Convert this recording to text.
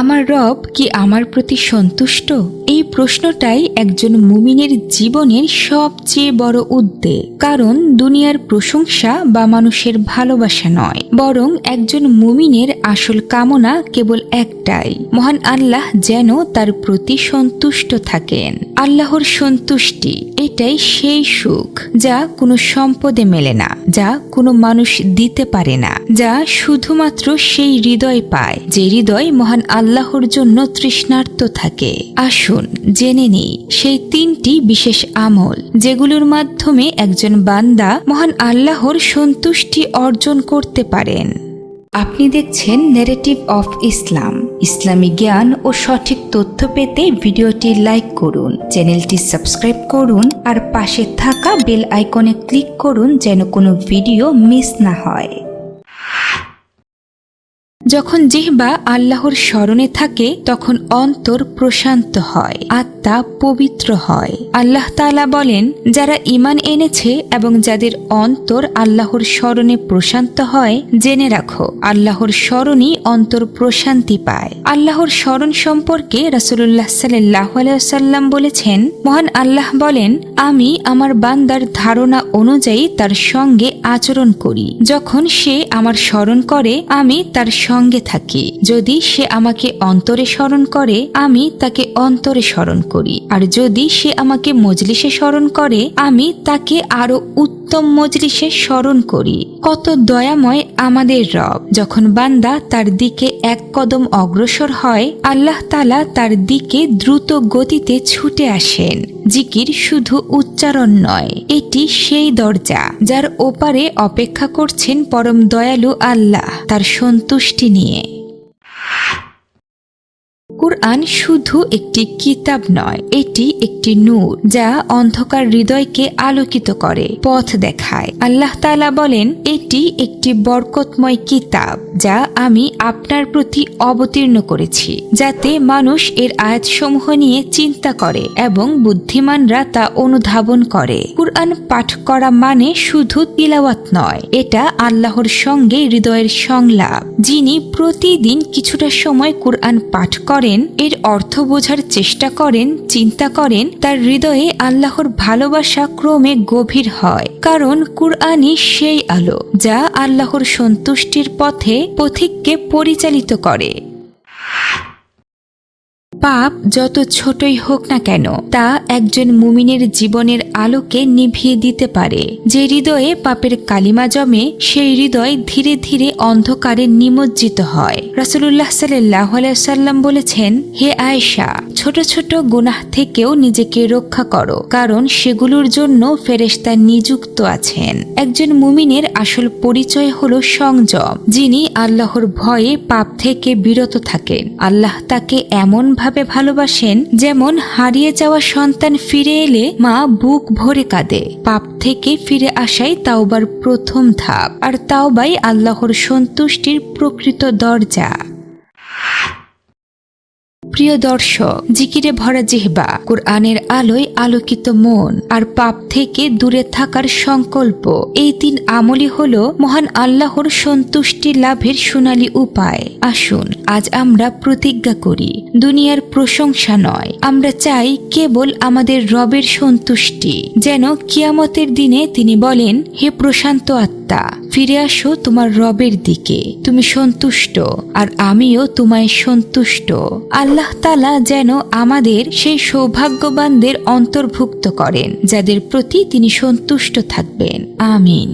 আমার রব কি আমার প্রতি সন্তুষ্ট? এই প্রশ্নটাই একজন মুমিনের জীবনের সবচেয়ে বড় উদ্বেগ কারণ দুনিয়ার প্রশংসা বা মানুষের ভালোবাসা নয়, বরং একজন মুমিনের আসল কামনা কেবল একটাই। মহান আল্লাহ যেন তার প্রতি সন্তুষ্ট থাকেন। আল্লাহর সন্তুষ্টি, এটাই সেই সুখ যা কোনো সম্পদে মেলে না, যা কোনো মানুষ দিতে পারে না, যা শুধুমাত্র সেই হৃদয় পায়, যে হৃদয় মহান আল্লাহর জন্য তৃষ্ণার্ত থাকে। আসুন, জেনে নিই, সেই তিনটি বিশেষ আমল, যেগুলোর মাধ্যমে একজন বান্দা মহান আল্লাহর সন্তুষ্টি অর্জন করতে পারেন। আপনি দেখছেন নেরেটিভ অফ ইসলাম ইসলামী জ্ঞান ও সঠিক তথ্য পেতে ভিডিওটি লাইক করুন, চ্যানেলটি সাবস্ক্রাইব করুন আর পাশে থাকা বেল আইকনে ক্লিক করুন যেন কোনো ভিডিও মিস না হয়। যখন জিহ্বা আল্লাহর স্মরণে থাকে, তখন অন্তর প্রশান্ত হয়, আত্মা পবিত্র হয়। আল্লাহ তাআলা বলেন, যারা ইমান এনেছে এবং যাদের অন্তর আল্লাহর স্মরণে প্রশান্ত হয়, জেনে রাখো, আল্লাহর স্মরণই অন্তর প্রশান্তি পায়। আল্লাহর স্মরণ সম্পর্কে রাসুল্লাহ সাল্লাহ সাল্লাম বলেছেন, মহান আল্লাহ বলেন, আমি আমার বান্দার ধারণা অনুযায়ী তার সঙ্গে আচরণ করি। যখন সে আমার স্মরণ করে, আমি তার সঙ্গে থাকি। যদি সে আমাকে অন্তরে স্মরণ করে, আমি তাকে অন্তরে স্মরণ করি। আর যদি সে আমাকে মজলিসে স্মরণ করে, আমি তাকে আরও উত্তম মজলিসে স্মরণ করি। কত দয়াময় আমাদের রব। যখন বান্দা তার দিকে এক কদম অগ্রসর হয়, আল্লাহ তালা তার দিকে দ্রুত গতিতে ছুটে আসেন। জিকির শুধু উচ্চারণ নয়, এটি সেই দরজা যার ওপারে অপেক্ষা করছেন পরম দয়ালু আল্লাহ। তার সন্তুষ্টি নিয়ে। কুরআন শুধু একটি কিতাব নয়, এটি একটি নূর যা অন্ধকার হৃদয়কে আলোকিত করে, পথ দেখায়। আল্লাহ তাআলা বলেন, এটি একটি বরকতময় কিতাব যা আমি আপনার প্রতি অবতীর্ণ করেছি, যাতে মানুষ এর আয়াতসমূহ নিয়ে চিন্তা করে এবং বুদ্ধিমানরা তা অনুধাবন করে। কুরআন পাঠ করা মানে শুধু তিলাওয়াত নয়, এটা আল্লাহর সঙ্গে হৃদয়ের সংলাপ, যিনি প্রতিদিন কিছুটা সময় কুরআন পাঠ করেন এর অর্থ বোঝার চেষ্টা করেন, চিন্তা করেন, তার হৃদয়ে আল্লাহর ভালোবাসা ক্রমে গভীর হয়। কারণ কুরআনই সেই আলো, যা আল্লাহর সন্তুষ্টির পথে পথিককে পরিচালিত করে। পাপ যত ছোটই হোক না কেন, তা একজন মুমিনের জীবনের আলোকে নিভিয়ে দিতে পারে। যে হৃদয়ে পাপের কালিমা জমে, সেই হৃদয় ধীরে ধীরে অন্ধকারে নিমজ্জিত হয়। রাসুল্লাহ সাল্লাহ সাল্লাম বলেছেন, হে আয়েশা, ছোট ছোট গুনাহ থেকেও নিজেকে রক্ষা করো, কারণ সেগুলোর জন্য ফেরেশতা নিযুক্ত আছেন। একজন মুমিনের আসল পরিচয় হল সংযম, যিনি আল্লাহর ভয়ে পাপ থেকে বিরত থাকেন। আল্লাহ তাকে এমন ভাবে ভালোবাসেন, যেমন হারিয়ে যাওয়া সন্তান ফিরে এলে মা বুক ভরে কাঁদে। পাপ থেকে ফিরে আসাই তাওবার প্রথম ধাপ, আর তাওবাই আল্লাহর সন্তুষ্টির প্রকৃত দরজা। প্রিয় দর্শক, জিকিরে ভরা জিহবা, কোরআনের আলোয় আলোকিত মন আর পাপ থেকে দূরে থাকার সংকল্প। এই তিন আমলই হল মহান আল্লাহর সন্তুষ্টি লাভের সোনালী উপায়। আসুন, আজ আমরা প্রতিজ্ঞা করি, দুনিয়ার প্রশংসা নয়। আমরা চাই কেবল আমাদের রবের সন্তুষ্টি। যেন কিয়ামতের দিনে তিনি বলেন, হে প্রশান্ত আত্মা ফিরে আসো তোমার রবের দিকে। তুমি সন্তুষ্ট, আর আমিও তোমায় সন্তুষ্ট। আল্লাহ তালা যেন আমাদের সেই সৌভাগ্যবানদের অন্তর্ভুক্ত করেন, যাদের প্রতি তিনি সন্তুষ্ট থাকবেন। আমিন।